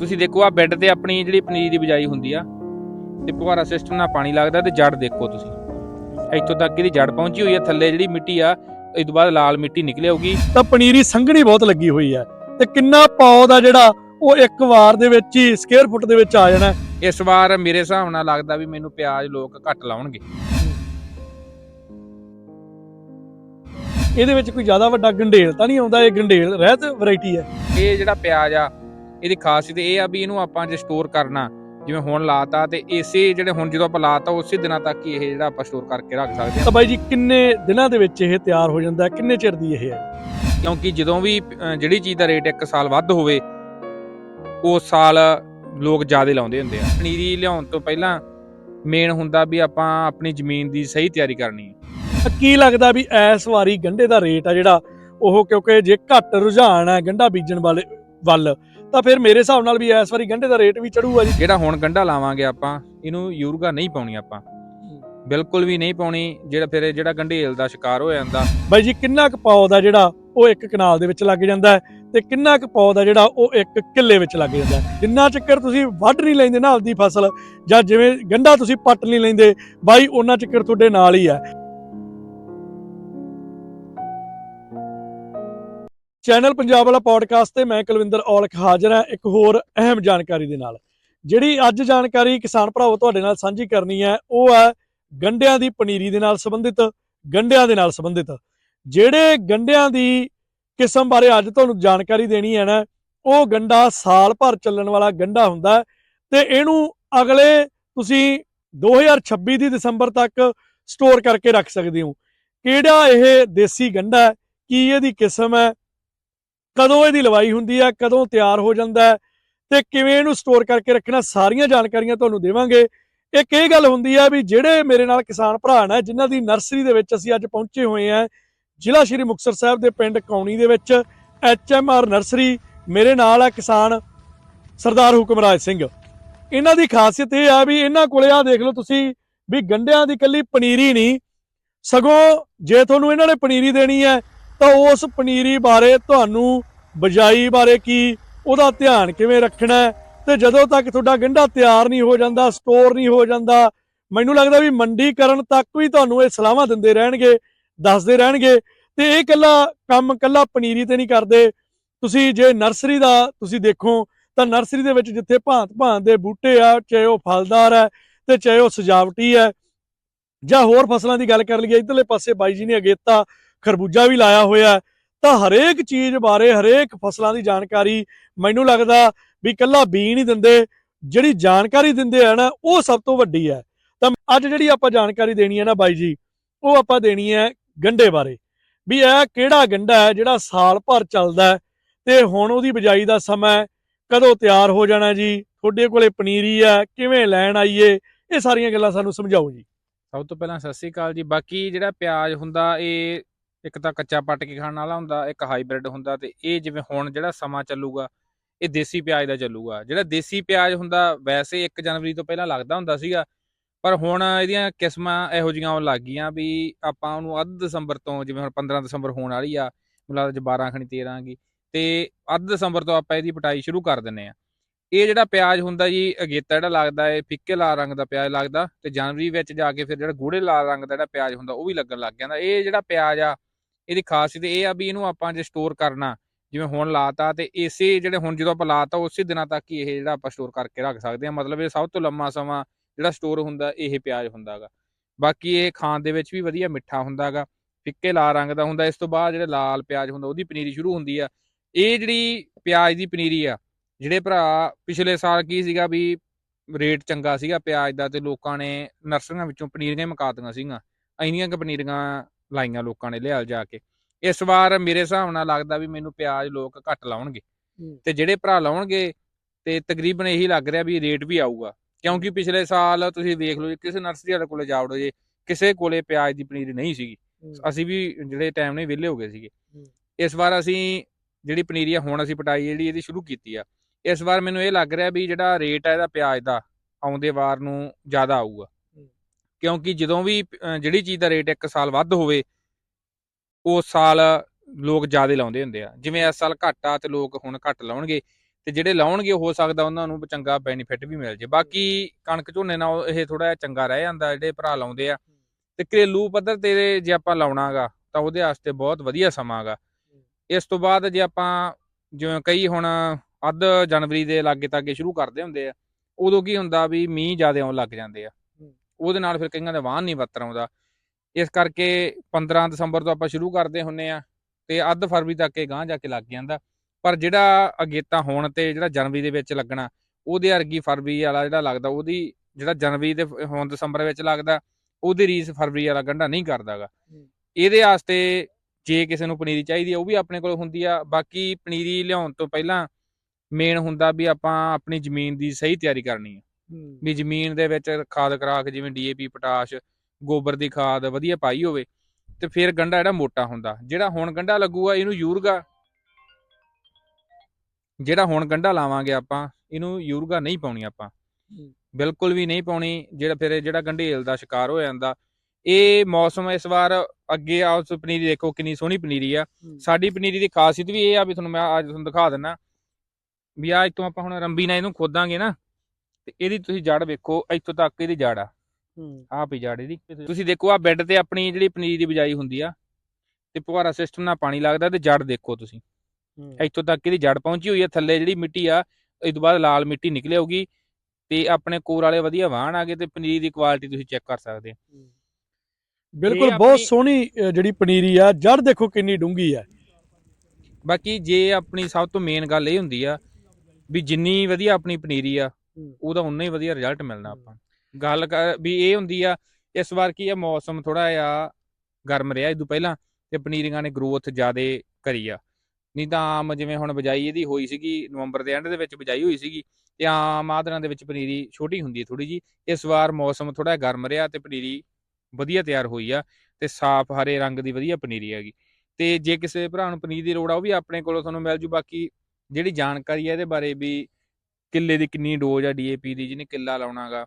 ਤੁਸੀਂ ਦੇਖੋ ਆ ਬੈੱਡ ਤੇ ਆਪਣੀ ਜਿਹੜੀ ਪਨੀਰ ਦੀ ਬਿਜਾਈ ਹੁੰਦੀ ਆ ਤੇ ਫੁਹਾਰਾ ਸਿਸਟਮ ਨਾਲ ਪਾਣੀ ਲੱਗਦਾ ਤੇ ਜੜ ਦੇਖੋ ਤੁਸੀਂ। ਇੱਥੋਂ ਤੱਕ ਇਹਦੀ ਜੜ ਪਹੁੰਚੀ ਹੋਈ ਆ ਥੱਲੇ ਜਿਹੜੀ ਮਿੱਟੀ ਆ ਇਸ ਤੋਂ ਬਾਅਦ ਲਾਲ ਮਿੱਟੀ ਨਿਕਲ ਆਊਗੀ। ਤਾਂ ਪਨੀਰੀ ਸੰਘਣੀ ਬਹੁਤ ਲੱਗੀ ਹੋਈ ਹੈ ਤੇ ਕਿੰਨਾ ਪੌਦ ਆ ਜਿਹੜਾ ਉਹ ਇੱਕ ਵਾਰ ਦੇ ਵਿੱਚ ਹੀ ਸਕੁਅਰ ਫੁੱਟ ਦੇ ਵਿੱਚ ਆ ਜਾਣਾ। ਇਸ ਵਾਰ ਮੇਰੇ ਹਿਸਾਬ ਨਾਲ ਲੱਗਦਾ ਵੀ ਮੈਨੂੰ ਪਿਆਜ਼ ਲੋਕ ਘੱਟ ਲਾਉਣਗੇ। ਇਹਦੇ ਵਿੱਚ ਕੋਈ ਜ਼ਿਆਦਾ ਵੱਡਾ ਗੰਡੇਲ ਤਾਂ ਨਹੀਂ ਆਉਂਦਾ ਇਹ ਗੰਡੇਲ ਰਹਿਤ ਵੈਰਾਈਟੀ ਹੈ ਇਹ ਜਿਹੜਾ ਪਿਆਜ਼ ਆ ਇਹਦੀ ਖਾਸੀਅਤ ਇਹ ਆ ਵੀ ਇਹਨੂੰ ਆਪਾਂ ਜੇ ਸਟੋਰ ਕਰਨਾ ਜਿਵੇਂ ਹੁਣ ਲਾਤਾ ਤੇ ਇਸੇ ਜਿਹੜੇ ਹੁਣ ਜਦੋਂ ਆਪਾਂ ਲਾਤਾ ਉਸੇ ਦਿਨਾਂ ਤੱਕ ਹੀ ਇਹ ਜਿਹੜਾ ਆਪਾਂ ਸਟੋਰ ਕਰਕੇ ਰੱਖ ਸਕਦੇ ਤਾਂ ਬਾਈ ਜੀ ਕਿੰਨੇ ਦਿਨਾਂ ਦੇ ਵਿੱਚ ਇਹ ਤਿਆਰ ਹੋ ਜਾਂਦਾ ਹੈ ਕਿੰਨੇ ਚਿਰ ਦੀ ਇਹ ਹੈ? ਹਾਂ ਕਿਉਂਕਿ ਜਦੋਂ ਵੀ ਜਿਹੜੀ ਚੀਜ਼ ਦਾ ਰੇਟ ਇੱਕ ਸਾਲ ਵੱਧ ਹੋਵੇ ਉਸ ਸਾਲ ਲੋਕ ਜ਼ਿਆਦਾ ਲਾਉਂਦੇ ਹੁੰਦੇ ਆ। ਪਨੀਰੀ ਲਿਆਉਣ ਤੋਂ ਪਹਿਲਾਂ ਮੇਨ ਹੁੰਦਾ ਵੀ ਆਪਾਂ ਆਪਣੀ ਜ਼ਮੀਨ ਦੀ ਸਹੀ ਤਿਆਰੀ ਕਰਨੀ ਹੈ। ਕੀ ਲੱਗਦਾ ਵੀ ਇਸ ਵਾਰੀ ਗੰਢੇ ਦਾ ਰੇਟ ਆ ਜਿਹੜਾ ਉਹ ਕਿਉਂਕਿ ਜੇ ਘੱਟ ਰੁਝਾਨ ਹੈ ਗੰਢਾ ਬੀਜਣ ਵਾਲੇ ਵੱਲ ਤਾਂ ਫਿਰ ਮੇਰੇ ਹਿਸਾਬ ਨਾਲ ਵੀ ਇਸ ਵਾਰੀ ਗੰਢੇ ਦਾ ਰੇਟ ਵੀ ਚੜੂਗਾ ਜੀ। ਜਿਹੜਾ ਹੁਣ ਗੰਢਾ ਲਾਵਾਂਗੇ ਆਪਾਂ ਇਹਨੂੰ ਯੂਰਗਾ ਨਹੀਂ ਪਾਉਣੀ ਆਪਾਂ। ਬਿਲਕੁਲ ਵੀ ਨਹੀਂ ਪਾਉਣੀ ਜਿਹੜਾ ਫਿਰ ਜਿਹੜਾ ਗੰਢੇਲ ਦਾ ਸ਼ਿਕਾਰ ਹੋ ਜਾਂਦਾ। ਬਾਈ ਜੀ ਕਿੰਨਾ ਕੁ ਪੌਦ ਆ ਜਿਹੜਾ ਉਹ ਇੱਕ ਕਨਾਲ ਦੇ ਵਿੱਚ ਲੱਗ ਜਾਂਦਾ ਤੇ ਕਿੰਨਾ ਕੁ ਪੌਦ ਆ ਜਿਹੜਾ ਉਹ ਇੱਕ ਕਿੱਲੇ ਵਿੱਚ ਲੱਗ ਜਾਂਦਾ ਜਿੰਨਾ ਚੱਕਰ ਤੁਸੀਂ ਵੱਢ ਨਹੀਂ ਲੈਂਦੇ ਨਾ ਆਪਦੀ ਫਸਲ ਜਾਂ ਜਿਵੇਂ ਗੰਢਾ ਤੁਸੀਂ ਪੱਟ ਨਹੀਂ ਲੈਂਦੇ ਬਾਈ ਉਹਨਾਂ ਚੱਕਰ ਤੁਹਾਡੇ ਨਾਲ ਹੀ ਹੈ। ਚੈਨਲ ਪੰਜਾਬ ਵਾਲਾ ਪੋਡਕਾਸਟ ਤੇ ਮੈਂ ਕੁਲਵਿੰਦਰ ਔਲਖ ਹਾਜ਼ਰ ਹਾਂ ਇੱਕ ਹੋਰ ਅਹਿਮ ਜਾਣਕਾਰੀ ਦੇ ਨਾਲ। ਜਿਹੜੀ ਅੱਜ ਜਾਣਕਾਰੀ ਕਿਸਾਨ ਭਰਾਵੋ ਤੁਹਾਡੇ ਨਾਲ ਸਾਂਝੀ ਕਰਨੀ ਹੈ, ਉਹ ਹੈ ਗੰਡਿਆਂ ਦੀ ਪਨੀਰੀ ਦੇ ਨਾਲ ਸੰਬੰਧਿਤ, ਗੰਡਿਆਂ ਦੇ ਨਾਲ ਸੰਬੰਧਿਤ। ਜਿਹੜੇ ਗੰਡਿਆਂ ਦੀ ਕਿਸਮ ਬਾਰੇ ਅੱਜ ਤੁਹਾਨੂੰ ਜਾਣਕਾਰੀ ਦੇਣੀ ਹੈ ਨਾ, ਉਹ ਗੰਡਾ ਸਾਲ ਭਰ ਚੱਲਣ ਵਾਲਾ ਗੰਡਾ ਹੁੰਦਾ ਹੈ ਤੇ ਇਹਨੂੰ ਅਗਲੇ ਤੁਸੀਂ 2026 ਦੀ ਦਸੰਬਰ ਤੱਕ ਸਟੋਰ ਕਰਕੇ ਰੱਖ ਸਕਦੇ ਹੋ। ਕਿਹੜਾ ਇਹ ਦੇਸੀ ਗੰਡਾ ਕੀ ਇਹਦੀ ਕਿਸਮ ਹੈ? ਕਦੋਂ ਇਹਦੀ ਲਵਾਈ ਹੁੰਦੀ ਹੈ ਕਦੋਂ ਤਿਆਰ ਹੋ ਜਾਂਦਾ ਹੈ ਤੇ ਕਿਵੇਂ ਇਹਨੂੰ ਸਟੋਰ ਕਰਕੇ ਰੱਖਣਾ, ਸਾਰੀਆਂ ਜਾਣਕਾਰੀਆਂ ਤੁਹਾਨੂੰ ਦੇਵਾਂਗੇ। ਇੱਕ ਇਹ ਗੱਲ ਹੁੰਦੀ ਹੈ ਵੀ ਜਿਹੜੇ ਮੇਰੇ ਨਾਲ ਕਿਸਾਨ ਭਰਾ ਨੇ, ਜਿਨ੍ਹਾਂ ਦੀ ਨਰਸਰੀ ਦੇ ਵਿੱਚ ਅਸੀਂ ਅੱਜ ਪਹੁੰਚੇ ਹੋਏ ਹਾਂ ਜ਼ਿਲ੍ਹਾ ਸ਼੍ਰੀ ਮੁਕਤਸਰ ਸਾਹਿਬ ਦੇ ਪਿੰਡ ਕੌਣੀ ਦੇ ਵਿੱਚ ਐਚਐਮਆਰ ਨਰਸਰੀ ਮੇਰੇ ਨਾਲ ਹੈ ਕਿਸਾਨ ਸਰਦਾਰ ਹੁਕਮਰਾਜ ਸਿੰਘ। ਇਹਨਾਂ ਦੀ ਖਾਸੀਅਤ ਇਹ ਆ ਵੀ ਇਹਨਾਂ ਕੋਲੇ ਆ ਦੇਖ ਲਓ ਤੁਸੀਂ ਵੀ ਗੰਡਿਆਂ ਦੀ ਕੱਲੀ ਪਨੀਰੀ ਨਹੀਂ, ਸਗੋਂ ਜੇ ਤੁਹਾਨੂੰ ਇਹਨਾਂ ਨੇ ਪਨੀਰੀ ਦੇਣੀ ਹੈ ਤਾਂ ਉਸ ਪਨੀਰੀ ਬਾਰੇ ਤੁਹਾਨੂੰ ਬਜਾਈ ਬਾਰੇ ਕੀ ਉਹਦਾ ਧਿਆਨ ਕਿਵੇਂ ਰੱਖਣਾ ਹੈ? ਤੇ ਜਦੋਂ ਤੱਕ ਤੁਹਾਡਾ ਗੰਢਾ ਤਿਆਰ ਨਹੀਂ ਹੋ ਜਾਂਦਾ ਸਟੋਰ ਨਹੀਂ ਹੋ ਜਾਂਦਾ, ਮੈਨੂੰ ਲੱਗਦਾ ਵੀ ਮੰਡੀਕਰਨ ਤੱਕ ਵੀ ਤੁਹਾਨੂੰ ਇਹ ਸਲਾਹਾਂ ਦਿੰਦੇ ਰਹਿਣਗੇ, ਦੱਸਦੇ ਰਹਿਣਗੇ। ਤੇ ਇਹ ਕੱਲਾ ਕੰਮ ਕੱਲਾ ਪਨੀਰੀ ਤੇ ਨਹੀਂ ਕਰਦੇ। ਤੁਸੀਂ ਜੇ ਨਰਸਰੀ ਦਾ ਤੁਸੀਂ ਦੇਖੋ, ਤਾਂ ਨਰਸਰੀ ਦੇ ਵਿੱਚ ਜਿੱਥੇ ਭਾਂਤ ਭਾਂਤ ਦੇ ਬੂਟੇ ਆ, ਚਾਹੇ ਉਹ ਫਲਦਾਰ ਹੈ ਤੇ ਚਾਹੇ ਉਹ ਸਜਾਵਟੀ ਹੈ, ਜਾਂ ਹੋਰ ਫਸਲਾਂ ਦੀ ਗੱਲ ਕਰ ਲਈਏ, ਇਧਰਲੇ ਪਾਸੇ ਬਾਈ ਜੀ ਨੇ ਅਗੇਤਾ ਖਰਬੂਜਾ ਵੀ ਲਾਇਆ ਹੋਇਆ ਤਾਂ ਹਰੇਕ ਚੀਜ਼ ਬਾਰੇ, ਹਰੇਕ ਫਸਲਾਂ ਦੀ ਜਾਣਕਾਰੀ ਮੈਨੂੰ ਲੱਗਦਾ ਵੀ ਕੱਲਾ ਬੀ ਨਹੀਂ ਦਿੰਦੇ। ਜਿਹੜੀ ਜਾਣਕਾਰੀ ਦਿੰਦੇ ਆ ਨਾ, ਉਹ ਸਭ ਤੋਂ ਵੱਡੀ ਹੈ। ਤਾਂ ਅੱਜ ਜਿਹੜੀ ਆਪਾਂ ਜਾਣਕਾਰੀ ਦੇਣੀ ਹੈ ਨਾ ਬਾਈ ਜੀ, ਉਹ ਆਪਾਂ ਦੇਣੀ ਹੈ ਗੰਡੇ ਬਾਰੇ। ਵੀ ਇਹ ਕਿਹੜਾ ਗੰਡਾ ਹੈ ਜਿਹੜਾ ਸਾਲ ਭਰ ਚੱਲਦਾ ਹੈ ਤੇ ਹੁਣ ਉਹਦੀ ਬਿਜਾਈ ਦਾ ਸਮਾਂ ਕਦੋਂ ਤਿਆਰ ਹੋ ਜਾਣਾ ਜੀ, ਤੁਹਾਡੇ ਕੋਲੇ ਪਨੀਰੀ ਹੈ, ਕਿਵੇਂ ਲੈਣ ਆਈਏ, ਇਹ ਸਾਰੀਆਂ ਗੱਲਾਂ ਸਾਨੂੰ ਸਮਝਾਓ ਜੀ। ਸਭ ਤੋਂ ਪਹਿਲਾਂ ਸਤਿ ਸ੍ਰੀ ਅਕਾਲ ਜੀ। ਬਾਕੀ ਜਿਹੜਾ ਪਿਆਜ਼ ਹੁੰਦਾ, ਇਹ ਇੱਕ ਤਾਂ ਕੱਚਾ ਪੱਟ ਕੇ ਖਾਣ ਵਾਲਾ ਹੁੰਦਾ, ਇੱਕ ਹਾਈਬ੍ਰਿਡ ਹੁੰਦਾ ਤੇ ਇਹ ਜਿਵੇਂ ਹੁਣ ਜਿਹੜਾ ਸਮਾਂ ਚੱਲੂਗਾ, ਇਹ ਦੇਸੀ ਪਿਆਜ਼ ਦਾ ਚੱਲੂਗਾ। ਜਿਹੜਾ ਦੇਸੀ ਪਿਆਜ਼ ਹੁੰਦਾ ਵੈਸੇ 1 ਜਨਵਰੀ ਤੋਂ ਪਹਿਲਾਂ ਲੱਗਦਾ ਹੁੰਦਾ ਸੀਗਾ, ਪਰ ਹੁਣ ਇਹਦੀਆਂ ਕਿਸਮਾਂ ਇਹੋ ਜੀਆਂ ਆਉਣ ਲੱਗ ਗਈਆਂ ਵੀ ਆਪਾਂ ਉਹਨੂੰ ਅੱਧ ਦਸੰਬਰ ਤੋਂ ਜਿਵੇਂ ਹੁਣ 15 ਦਸੰਬਰ ਹੋਣ ਵਾਲੀ ਆ ਮੈਨੂੰ ਲੱਗਦਾ 12 ਖਣੀ 13 ਗੀ ਤੇ ਅੱਧ ਦਸੰਬਰ ਤੋਂ ਆਪਾਂ ਇਹਦੀ ਪਟਾਈ ਸ਼ੁਰੂ ਕਰ ਦਿੰਨੇ ਆ ਇਹ ਜਿਹੜਾ ਪਿਆਜ਼ ਹੁੰਦਾ ਜੀ ਅਗੇਤਾ ਜਿਹੜਾ ਲੱਗਦਾ ਹੈ ਫਿੱਕੇ ਲਾਲ ਰੰਗ ਦਾ ਪਿਆਜ਼ ਲੱਗਦਾ ਤੇ ਜਨਵਰੀ ਵਿੱਚ ਜਾ ਕੇ ਫਿਰ ਜਿਹੜਾ ਗੂੜੇ ਲਾਲ ਰੰਗ ਦਾ ਜਿਹੜਾ ਪਿਆਜ਼ ਹੁੰਦਾ ਉਹ ਵੀ ਲੱਗਣ ਲੱਗ ਜਾਂਦਾ। ਇਹ ਜਿਹੜਾ ਪਿਆਜ਼ ਆ ਇਹਦੀ ਖਾਸੀਅਤ ਇਹ ਆ ਵੀ ਇਹਨੂੰ ਆਪਾਂ ਜੇ ਸਟੋਰ ਕਰਨਾ, ਜਿਵੇਂ ਹੁਣ ਲਾਤਾ ਤੇ ਇਸੇ ਜਿਹੜੇ ਹੁਣ ਜਦੋਂ ਆਪਾਂ ਲਾਤਾ ਉਸੇ ਦਿਨਾਂ ਤੱਕ ਹੀ ਇਹ ਜਿਹੜਾ ਆਪਾਂ ਸਟੋਰ ਕਰਕੇ ਰੱਖ ਸਕਦੇ ਹਾਂ। ਮਤਲਬ ਇਹ ਸਭ ਤੋਂ ਲੰਮਾ ਸਮਾਂ ਜਿਹੜਾ ਸਟੋਰ ਹੁੰਦਾ, ਇਹ ਪਿਆਜ਼ ਹੁੰਦਾਗਾ ਬਾਕੀ ਇਹ ਖਾਣ ਦੇ ਵਿੱਚ ਵੀ ਵਧੀਆ ਮਿੱਠਾ ਹੁੰਦਾਗਾ ਫਿੱਕੇ ਲਾਲ ਰੰਗ ਦਾ ਹੁੰਦਾ। ਇਸ ਤੋਂ ਬਾਅਦ ਜਿਹੜਾ ਲਾਲ ਪਿਆਜ਼ ਹੁੰਦਾ, ਉਹਦੀ ਪਨੀਰੀ ਸ਼ੁਰੂ ਹੁੰਦੀ ਆ। ਇਹ ਜਿਹੜੀ ਪਿਆਜ਼ ਦੀ ਪਨੀਰੀ ਆ, ਜਿਹੜੇ ਭਰਾ ਪਿਛਲੇ ਸਾਲ ਕੀ ਸੀਗਾ ਵੀ ਰੇਟ ਚੰਗਾ ਸੀਗਾ ਪਿਆਜ਼ ਦਾ ਤੇ ਲੋਕਾਂ ਨੇ ਨਰਸਰੀਆਂ ਵਿੱਚੋਂ ਪਨੀਰੀਆਂ ਹੀ ਮੁਕਾਤੀਆਂ ਸੀਗੀਆਂ। ਇੰਨੀਆਂ ਕੁ ਪਨੀਰੀਆਂ ਲਾਈਆਂ ਲੋਕਾਂ ਨੇ ਲਿਆਲ ਜਾ ਕੇ। ਇਸ ਵਾਰ ਮੇਰੇ ਹਿਸਾਬ ਨਾਲ ਲੱਗਦਾ ਵੀ ਮੈਨੂੰ ਪਿਆਜ਼ ਲੋਕ ਘੱਟ ਲਾਉਣਗੇ। ਤੇ ਜਿਹੜੇ ਭਰਾ ਲਾਉਣਗੇ ਤੇ ਤਕਰੀਬਨ ਇਹੀ ਲੱਗ ਰਿਹਾ ਵੀ ਰੇਟ ਵੀ ਆਊਗਾ। ਕਿਉਂਕਿ ਪਿਛਲੇ ਸਾਲ ਤੁਸੀਂ ਵੇਖ ਲਓ ਕਿਸੇ ਨਰਸਰੀ ਵਾਲੇ ਕੋਲੇ ਜਾਵੜੋ ਜੇ ਕਿਸੇ ਕੋਲੇ ਪਿਆਜ਼ ਦੀ ਪਨੀਰੀ ਨਹੀਂ ਸੀਗੀ। ਅਸੀਂ ਵੀ ਜਿਹੜੇ ਟਾਈਮ ਨੇ ਵਿਹਲੇ ਹੋ ਗਏ ਸੀਗੇ। ਇਸ ਵਾਰ ਅਸੀਂ ਜਿਹੜੀ ਪਨੀਰੀ ਆ ਹੁਣ ਅਸੀਂ ਪਟਾਈ ਜਿਹੜੀ ਇਹਦੀ ਸ਼ੁਰੂ ਕੀਤੀ ਆ ਇਸ ਵਾਰ ਮੈਨੂੰ ਇਹ ਲੱਗ ਰਿਹਾ ਵੀ ਜਿਹੜਾ ਰੇਟ ਆ ਇਹਦਾ ਪਿਆਜ਼ ਦਾ ਆਉਂਦੇ ਵਾਰ ਨੂੰ ਜ਼ਿਆਦਾ ਆਊਗਾ। ਕਿਉਂਕਿ ਜਦੋਂ ਵੀ ਜਿਹੜੀ ਚੀਜ਼ ਦਾ ਰੇਟ ਇੱਕ ਸਾਲ ਵੱਧ ਹੋਵੇ ਉਸ ਸਾਲ ਲੋਕ ਜ਼ਿਆਦਾ ਲਾਉਂਦੇ ਹੁੰਦੇ ਆ। ਜਿਵੇਂ ਇਸ ਸਾਲ ਘੱਟ ਆ ਤੇ ਲੋਕ ਹੁਣ ਘੱਟ ਲਾਉਣਗੇ ਤੇ ਜਿਹੜੇ ਲਾਉਣਗੇ ਹੋ ਸਕਦਾ ਉਹਨਾਂ ਨੂੰ ਚੰਗਾ ਬੈਨੀਫਿਟ ਵੀ ਮਿਲ ਜੇ। ਬਾਕੀ ਕਣਕ ਝੋਨੇ ਨਾਲ ਇਹ ਥੋੜਾ ਜਿਹਾ ਚੰਗਾ ਰਹਿ ਜਾਂਦਾ ਜਿਹੜੇ ਭਰਾ ਲਾਉਂਦੇ ਆ। ਤੇ ਘਰੇਲੂ ਪੱਧਰ ਤੇ ਜੇ ਆਪਾਂ ਲਾਉਣਾਗਾ ਤਾਂ ਉਹਦੇ ਵਾਸਤੇ ਬਹੁਤ ਵਧੀਆ ਸਮਾਂ ਗਾ ਇਸ ਤੋਂ ਬਾਅਦ ਜੇ ਆਪਾਂ ਜਿਵੇਂ ਕਈ ਹੁਣ ਅੱਧ ਜਨਵਰੀ ਦੇ ਲਾਗੇ ਤਾਗੇ ਸ਼ੁਰੂ ਕਰਦੇ ਹੁੰਦੇ ਆ ਉਦੋਂ ਕੀ ਹੁੰਦਾ ਵੀ ਮੀਂਹ ਜ਼ਿਆਦਾ ਆਉਣ ਲੱਗ ਜਾਂਦੇ ਆ। ਉਹਦੇ ਨਾਲ ਫਿਰ ਕਈਆਂ ਦਾ ਵਾਹਨ ਨਹੀਂ ਵੱਤਰ ਆਉਂਦਾ। ਇਸ ਕਰਕੇ 15 ਦਸੰਬਰ ਤੋਂ ਆਪਾਂ ਸ਼ੁਰੂ ਕਰਦੇ ਹੁੰਨੇ ਆ ਤੇ ਅੱਧ ਫਰਵਰੀ ਤੱਕ ਇਹ ਗਾਂਹ ਜਾ ਕੇ ਲੱਗ ਜਾਂਦਾ। ਪਰ ਜਿਹੜਾ ਅਗੇਤਾ ਹੋਣ ਤੇ ਜਿਹੜਾ ਜਨਵਰੀ ਦੇ ਵਿੱਚ ਲੱਗਣਾ ਉਹਦੇ ਵਰਗੀ ਫਰਵਰੀ ਵਾਲਾ ਜਿਹੜਾ ਲੱਗਦਾ ਉਹਦੀ ਜਿਹੜਾ ਜਨਵਰੀ ਦੇ ਹੁਣ ਦਸੰਬਰ ਵਿੱਚ ਲੱਗਦਾ ਉਹਦੀ ਰੀਸ ਫਰਵਰੀ ਵਾਲਾ ਗੰਢਾ ਨਹੀਂ ਕਰਦਾਗਾ। ਇਹਦੇ ਵਾਸਤੇ ਜੇ ਕਿਸੇ ਨੂੰ ਪਨੀਰੀ ਚਾਹੀਦੀ ਆ ਉਹ ਵੀ ਆਪਣੇ ਕੋਲ ਹੁੰਦੀ ਆ। ਬਾਕੀ ਪਨੀਰੀ ਲਿਆਉਣ ਤੋਂ ਪਹਿਲਾਂ ਮੇਨ ਹੁੰਦਾ ਵੀ ਆਪਾਂ ਆਪਣੀ ਜ਼ਮੀਨ ਦੀ ਸਹੀ ਤਿਆਰੀ ਕਰਨੀ ਆ। ਵੀ ਜ਼ਮੀਨ ਦੇ ਵਿੱਚ ਖਾਦ ਖਰਾਕ ਜਿਵੇਂ ਡੀਏਪੀ ਪੋਟਾਸ਼ ਗੋਬਰ ਦੀ ਖਾਦ ਵਧੀਆ ਪਾਈ ਹੋਵੇ ਤੇ ਫਿਰ ਗੰਡਾ ਜਿਹੜਾ ਮੋਟਾ ਹੁੰਦਾ ਜਿਹੜਾ ਹੁਣ ਗੰਡਾ ਲੱਗੂਗਾ ਇਹਨੂੰ ਯੂਰਗਾ। ਜਿਹੜਾ ਹੁਣ ਗੰਡਾ ਲਾਵਾਂਗੇ ਆਪਾਂ ਇਹਨੂੰ ਯੂਰਗਾ ਨਹੀਂ ਪਾਉਣੀ ਆਪਾਂ। ਬਿਲਕੁਲ ਵੀ ਨਹੀਂ ਪਾਉਣੀ ਜਿਹੜਾ ਫਿਰ ਜਿਹੜਾ ਗੰਢੇਲ ਦਾ ਸ਼ਿਕਾਰ ਹੋ ਜਾਂਦਾ। ਇਹ ਮੌਸਮ ਇਸ ਵਾਰ ਅੱਗੇ ਆ ਉਸ ਪਨੀਰੀ ਦੇਖੋ ਕਿੰਨੀ ਸੋਹਣੀ ਪਨੀਰੀ ਆ। ਸਾਡੀ ਪਨੀਰੀ ਦੀ ਖਾਸੀਅਤ ਵੀ ਇਹ ਆ ਵੀ ਤੁਹਾਨੂੰ ਮੈਂ ਅੱਜ ਤੁਹਾਨੂੰ ਦਿਖਾ ਦਿੰਨਾ। ਵੀ ਆ ਇੱਥੋਂ ਆਪਾਂ ਹੁਣ ਰੰਬੀ ਨਾਲ ਇਹਨੂੰ ਖੋਦਾਂਗੇ ਨਾ ਤੇ ਇਹਦੀ ਤੁਸੀਂ ਜੜ ਵੇਖੋ ਇੱਥੋਂ ਤੱਕ ਇਹਦੀ ਜੜ ਆ। ਆਹ ਪਈ ਜੜ ਇਹਦੀ ਤੁਸੀਂ ਦੇਖੋ ਆ ਬੈੱਡ ਤੇ ਆਪਣੀ ਜਿਹੜੀ ਪਨੀਰੀ ਦੀ ਬਿਜਾਈ ਹੁੰਦੀ ਆ ਤੇ ਫੁਹਾਰਾ ਸਿਸਟਮ ਨਾਲ ਪਾਣੀ ਲੱਗਦਾ ਤੇ ਜੜ ਦੇਖੋ ਤੁਸੀਂ। ਇੱਥੋਂ ਤੱਕ ਇਹਦੀ ਜੜ ਪਹੁੰਚੀ ਹੋਈ ਆ ਥੱਲੇ ਜਿਹੜੀ ਮਿੱਟੀ ਆ ਇਸ ਤੋਂ ਬਾਅਦ ਲਾਲ ਮਿੱਟੀ ਨਿਕਲ ਆਊਗੀ ਤੇ ਆਪਣੇ ਕੋਰ ਵਾਲੇ ਵਧੀਆ ਵਾਹਣ ਆ ਗਏ ਤੇ ਪਨੀਰੀ ਦੀ ਕੁਆਲਿਟੀ ਤੁਸੀਂ ਚੈੱਕ ਕਰ ਸਕਦੇ ਹੋ। ਬਿਲਕੁਲ ਬਹੁਤ ਸੋਹਣੀ ਜਿਹੜੀ ਪਨੀਰੀ ਆ ਜੜ ਦੇਖੋ ਕਿੰਨੀ ਡੂੰਗੀ ਆ। ਬਾਕੀ ਜੇ ਆਪਣੀ ਸਭ ਤੋਂ ਮੇਨ ਗੱਲ ਇਹ ਹੁੰਦੀ ਆ ਵੀ ਜਿੰਨੀ ਵਧੀਆ ਆਪਣੀ ਪਨੀਰੀ ਆ। ਉਹਦਾ ਉਨਾ ਹੀ ਵਧੀਆ ਰਿਜ਼ਲਟ ਮਿਲਣਾ ਆਪਾਂ ਗੱਲ ਕਰ- ਵੀ ਇਹ ਹੁੰਦੀ ਆ, ਇਸ ਵਾਰ ਕੀ ਆ, ਮੌਸਮ ਥੋੜਾ ਜਿਹਾ ਗਰਮ ਰਿਹਾ ਇਹ ਤੋਂ ਪਹਿਲਾਂ ਤੇ ਪਨੀਰੀਆਂ ਨੇ ਗਰੋਥ ਜ਼ਿਆਦੇ ਕਰੀ ਆ। ਨਹੀਂ ਤਾਂ ਆਮ ਜਿਵੇਂ ਹੁਣ ਬਜਾਈ ਇਹਦੀ ਹੋਈ ਸੀਗੀ, ਨਵੰਬਰ ਦੇ ਐਂਡ ਦੇ ਵਿੱਚ ਬਜਾਈ ਹੋਈ ਸੀਗੀ ਤੇ ਆਮ ਆਦਰਾਂ ਦੇ ਵਿੱਚ ਪਨੀਰੀ ਛੋਟੀ ਹੁੰਦੀ ਹੈ ਥੋੜੀ ਜੀ ਇਸ ਵਾਰ ਮੌਸਮ ਥੋੜਾ ਗਰਮ ਰਿਹਾ ਤੇ ਪਨੀਰੀ ਵਧੀਆ ਤਿਆਰ ਹੋਈ ਆ ਤੇ ਸਾਫ਼ ਹਰੇ ਰੰਗ ਦੀ ਵਧੀਆ ਪਨੀਰੀ ਹੈਗੀ। ਤੇ ਜੇ ਕਿਸੇ ਭਰਾ ਨੂੰ ਪਨੀਰ ਦੀ ਲੋੜ ਆ, ਉਹ ਵੀ ਆਪਣੇ ਕੋਲੋਂ ਤੁਹਾਨੂੰ ਮਿਲ ਜੂ। ਬਾਕੀ ਜਿਹੜੀ ਜਾਣਕਾਰੀ ਹੈ ਇਹਦੇ ਬਾਰੇ ਵੀ ਕਿੱਲੇ ਦੀ ਕਿੰਨੀ ਡੋਜ਼ ਆ ਡੀਏਪੀ ਦੀ, ਜਿਹਨੇ ਕਿੱਲਾ ਲਾਉਣਾਗਾ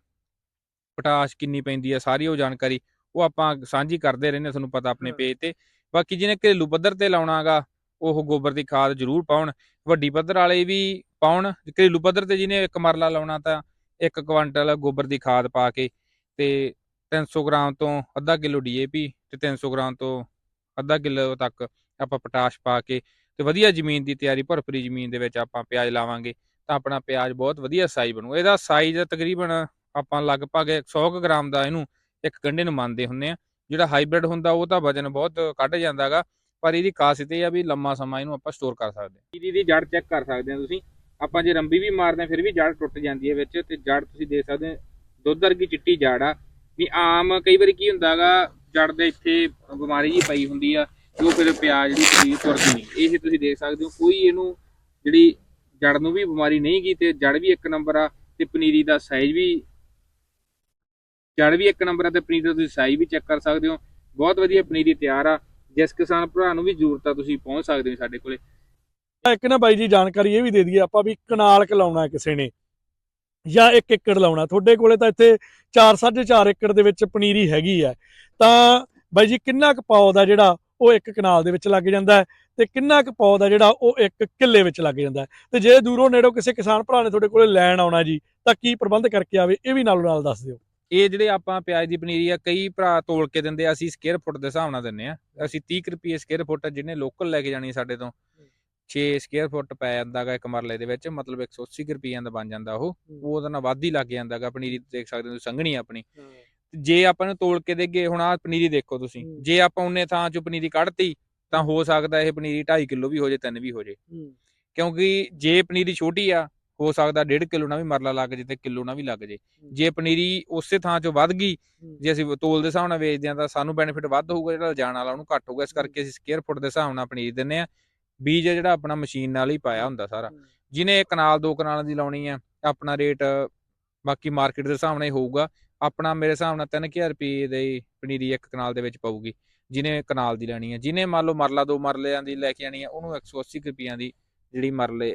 ਪੋਟਾਸ਼ ਕਿੰਨੀ ਪੈਂਦੀ ਆ ਸਾਰੀ ਉਹ ਜਾਣਕਾਰੀ ਉਹ ਆਪਾਂ ਸਾਂਝੀ ਕਰਦੇ ਰਹਿੰਦੇ ਤੁਹਾਨੂੰ ਪਤਾ ਆਪਣੇ ਹਾਂ। ਪੇਜ ਤੇ। ਬਾਕੀ ਜਿਹਨੇ ਘਰੇਲੂ ਪੱਧਰ ਤੇ ਲਾਉਣਾਗਾ ਉਹ ਗੋਬਰ ਦੀ ਖਾਦ ਜ਼ਰੂਰ ਪਾਉਣ ਵੱਡੀ ਪੱਧਰ ਵਾਲੇ ਵੀ ਪਾਉਣ। ਘਰੇਲੂ ਪੱਧਰ ਤੇ ਜਿਹਨੇ ਇੱਕ ਮਰਲਾ ਲਾਉਣਾ ਤਾਂ ਇੱਕ ਕੁਆਂਟਲ ਗੋਬਰ ਦੀ ਖਾਦ ਪਾ ਕੇ ਤੇ 300 ਗ੍ਰਾਮ ਤੋਂ ਅੱਧਾ ਕਿਲੋ ਡੀਏਪੀ ਤੇ 300 ਗ੍ਰਾਮ ਤੋਂ ਅੱਧਾ ਕਿਲੋ ਤੱਕ ਆਪਾਂ ਪੋਟਾਸ਼ ਪਾ ਕੇ ਤੇ ਵਧੀਆ ਜ਼ਮੀਨ ਦੀ ਤਿਆਰੀ ਭਰਪੂਰੀ ਜ਼ਮੀਨ ਦੇ ਵਿੱਚ ਆਪਾਂ ਪਿਆਜ਼ ਲਾਵਾਂਗੇ ਤਾਂ ਆਪਣਾ ਪਿਆਜ਼ ਬਹੁਤ ਵਧੀਆ ਸਾਈਜ਼ ਬਣੂ। ਇਹਦਾ ਸਾਈਜ਼ ਤਕਰੀਬਨ ਆਪਾਂ ਲਗਭਗ 100 ਕੁ ਗ੍ਰਾਮ ਦਾ ਇਹਨੂੰ ਇੱਕ ਗੰਢੇ ਨੂੰ ਮੰਨਦੇ ਹੁੰਦੇ ਆ ਜਿਹੜਾ ਹਾਈਬ੍ਰਿਡ ਹੁੰਦਾ, ਉਹ ਤਾਂ ਵਜਨ ਬਹੁਤ ਕੱਢ ਜਾਂਦਾਗਾ ਪਰ ਇਹਦੀ ਖਾਸੀਅਤ ਇਹ ਆ ਵੀ ਲੰਮਾ ਸਮਾਂ ਇਹਨੂੰ ਆਪਾਂ ਸਟੋਰ ਕਰ ਸਕਦੇ ਹਾਂ। ਇਹਦੀ ਦੀ ਜੜ ਚੈੱਕ ਕਰ ਸਕਦੇ ਆ ਤੁਸੀਂ। ਆਪਾਂ ਜੇ ਰੰਬੀ ਵੀ ਮਾਰਦੇ ਆ ਫਿਰ ਵੀ ਜੜ ਟੁੱਟ ਜਾਂਦੀ ਹੈ ਵਿੱਚ ਤੇ ਜੜ ਤੁਸੀਂ ਦੇਖ ਸਕਦੇ ਹੋ, ਦੁੱਧ ਵਰਗੀ ਚਿੱਟੀ ਜੜ ਆ। ਵੀ ਆਮ ਕਈ ਵਾਰੀ ਕੀ ਹੁੰਦਾਗਾ ਜੜ ਦੇ ਇੱਥੇ ਬਿਮਾਰੀ ਜੀ ਪਈ ਹੁੰਦੀ ਆ, ਤੇ ਉਹ ਫਿਰ ਪਿਆਜ਼ ਦੀ ਪਨੀਰ ਤੁਰਦੀ ਨਹੀਂ। ਇਹ ਤੁਸੀਂ ਦੇਖ ਸਕਦੇ ਹੋ, ਕੋਈ ਇਹਨੂੰ ਜਿਹੜੀ ਜੜ ਨੂੰ ਵੀ ਬਿਮਾਰੀ ਨਹੀਂ ਗਈ ਤੇ ਜੜ ਵੀ ਇੱਕ ਨੰਬਰ ਆ ਤੇ ਪਨੀਰੀ ਦਾ ਸਾਈਜ਼ ਵੀ ਜੜ ਵੀ ਇੱਕ ਨੰਬਰ ਆ ਤੇ ਪਨੀਰੀ ਦਾ ਤੁਸੀਂ ਸਾਈਜ਼ ਵੀ ਚੈੱਕ ਕਰ ਸਕਦੇ ਹੋ। ਬਹੁਤ ਵਧੀਆ ਪਨੀਰੀ ਤਿਆਰ ਆ। ਜਿਸ ਕਿਸਾਨ ਭਰਾ ਨੂੰ ਵੀ ਜ਼ਰੂਰਤ ਆ, ਤੁਸੀਂ ਪਹੁੰਚ ਸਕਦੇ ਹੋ ਸਾਡੇ ਕੋਲੇ। ਇੱਕ ਨਾ ਬਾਈ ਜੀ, ਜਾਣਕਾਰੀ ਇਹ ਵੀ ਦੇ ਦਈਏ, ਆਪਾਂ ਵੀ ਕਨਾਲ ਕ ਕਿਸੇ ਨੇ। ਜਾਂ 1 ਏਕੜ ਲਾਉਣਾ। ਤੁਹਾਡੇ ਕੋਲੇ ਤਾਂ ਇੱਥੇ 4.5 ਏਕੜ ਦੇ ਵਿੱਚ ਪਨੀਰੀ ਹੈਗੀ ਹੈ। ਤਾਂ ਬਾਈ ਜੀ, ਕਿੰਨਾ ਕੁ ਪੌਦ ਆ ਜਿਹੜਾ ਉਹ ਇੱਕ ਕਨਾਲ ਦੇ ਵਿੱਚ ਲੱਗ ਜਾਂਦਾ ਹੈ ਤੇ ਕਿੰਨਾ ਕੁ ਪੌਦ ਆ ਜਿਹੜਾ ਉਹ ਇੱਕ ਕਿੱਲੇ ਵਿੱਚ ਲੱਗ ਜਾਂਦਾ ਤੇ ਜੇ ਦੂਰੋਂ ਨੇੜੋਂ ਕਿਸੇ ਕਿਸਾਨ ਭਰਾ ਨੇ ਤੁਹਾਡੇ ਕੋਲੇ ਲੈਣ ਆਉਣਾ ਜੀ, ਤਾਂ ਕੀ ਪ੍ਰਬੰਧ ਕਰਕੇ ਆਵੇ, ਇਹ ਵੀ ਨਾਲੋਂ ਨਾਲ ਦੱਸ ਦਿਓ। ਇਹ ਜਿਹੜੇ ਆਪਾਂ ਪਿਆਜ਼ ਦੀ ਪਨੀਰੀ ਆ ਕਈ ਭਰਾ ਤੋਲ ਕੇ ਦਿੰਦੇ ਆ ਅਸੀਂ ਸਕੁਅਰ ਫੁੱਟ ਦੇ ਹਿਸਾਬ ਨਾਲ ਦਿੰਨੇ ਆ। ਅਸੀਂ 30 ਕੁ ਰੁਪਏ ਸਕੁਅਰ ਫੁੱਟ ਜਿਹਨੇ ਲੋਕਲ ਲੈ ਕੇ ਜਾਣੀ ਸਾਡੇ ਤੋਂ। 6 ਸਕੁਅਰ ਫੁੱਟ ਪੈ ਜਾਂਦਾਗਾ ਇੱਕ ਮਰਲੇ ਦੇ ਵਿੱਚ ਮਤਲਬ 180 ਕੁ ਰੁਪਈਆਂ ਦਾ ਬਣ ਜਾਂਦਾ ਉਹ। ਉਹ ਉਹਦਾ ਨਾਲ ਵੱਧ ਲੱਗ ਜਾਂਦਾਗਾ ਪਨੀਰੀ ਦੇਖ ਸਕਦੇ ਹੋ ਤੁਸੀਂ ਸੰਘਣੀ ਆਪਣੀ। ਜੇ ਆਪਾਂ ਨੂੰ ਤੋਲ ਕੇ ਦੇਗੇ ਹੁਣ ਆ ਪਨੀਰੀ ਦੇਖੋ ਤੁਸੀਂ। ਜੇ ਆਪਾਂ ਉਹਨੇ ਥਾਂ ਚੋਂ ਪਨੀਰੀ ਕੱਢਤੀ ਤਾਂ ਹੋ। ਸਕਦਾ ਇਹ ਪਨੀਰੀ 2.5 ਕਿਲੋ ਵੀ ਹੋ ਜੇ 3 ਵੀ ਹੋ ਜੇ ਕਿਉਂਕਿ ਜੇ ਪਨੀਰੀ ਛੋਟੀ ਆ ਹੋ ਸਕਦਾ 1.5 ਕਿਲੋ ਨਾਲ ਵੀ ਮਰਲਾ ਲੱਗ ਜੇ ਤੇ ਕਿਲੋ ਨਾਲ ਵੀ ਲੱਗ ਜੇ। ਜੇ ਪਨੀਰੀ ਉਸੇ ਥਾਂ ਚੋਂ ਵੱਧ ਗਈ ਜੇ ਅਸੀਂ ਤੋਲ ਦੇ ਹਿਸਾਬ ਨਾਲ ਵੇਚਦੇ ਆ ਤਾਂ ਸਾਨੂੰ ਬੈਨੀਫਿਟ ਵੱਧ ਹੋਊਗਾ ਜਿਹੜਾ ਜਾਣ ਵਾਲਾ ਉਹਨੂੰ ਘੱਟ ਹੋਊਗਾ। ਇਸ ਕਰਕੇ ਅਸੀਂ ਸਕੁਅਰ ਫੁੱਟ ਦੇ ਹਿਸਾਬ ਨਾਲ ਪਨੀਰ ਦਿੰਨੇ ਆ ਬੀਜ ਜਿਹੜਾ ਆਪਣਾ ਮਸ਼ੀਨ ਨਾਲ ਹੀ ਪਾਇਆ ਹੁੰਦਾ ਸਾਰਾ। ਇੱਕ ਕਨਾਲ ਦੋ ਕਨਾਲਾਂ ਦੀ ਲਾਉਣੀ ਆ ਆਪਣਾ ਰੇਟ ਬਾਕੀ ਮਾਰਕੀਟ ਦੇ ਹਿਸਾਬ ਨਾਲ ਹੀ ਹੋਊਗਾ। ਆਪਣਾ ਮੇਰੇ ਹਿਸਾਬ ਨਾਲ 3000 ਰੁਪਏ ਦੇ ਪਨੀਰੀ ਇੱਕ ਕਨਾਲ ਦੇ ਵਿੱਚ ਪਊਗੀ। ਜਿਹਨੇ ਕਨਾਲ ਦੀ ਲੈਣੀ ਆ ਜਿਹਨੇ ਮੰਨ ਲਓ ਮਰਲਾ ਦੋ ਮਰਲਿਆਂ ਦੀ ਲੈ ਕੇ ਆਣੀ ਆ ਉਹਨੂੰ 180 ਕੁ ਰੁਪਈਆਂ ਦੀ ਜਿਹੜੀ ਮਰਲੇ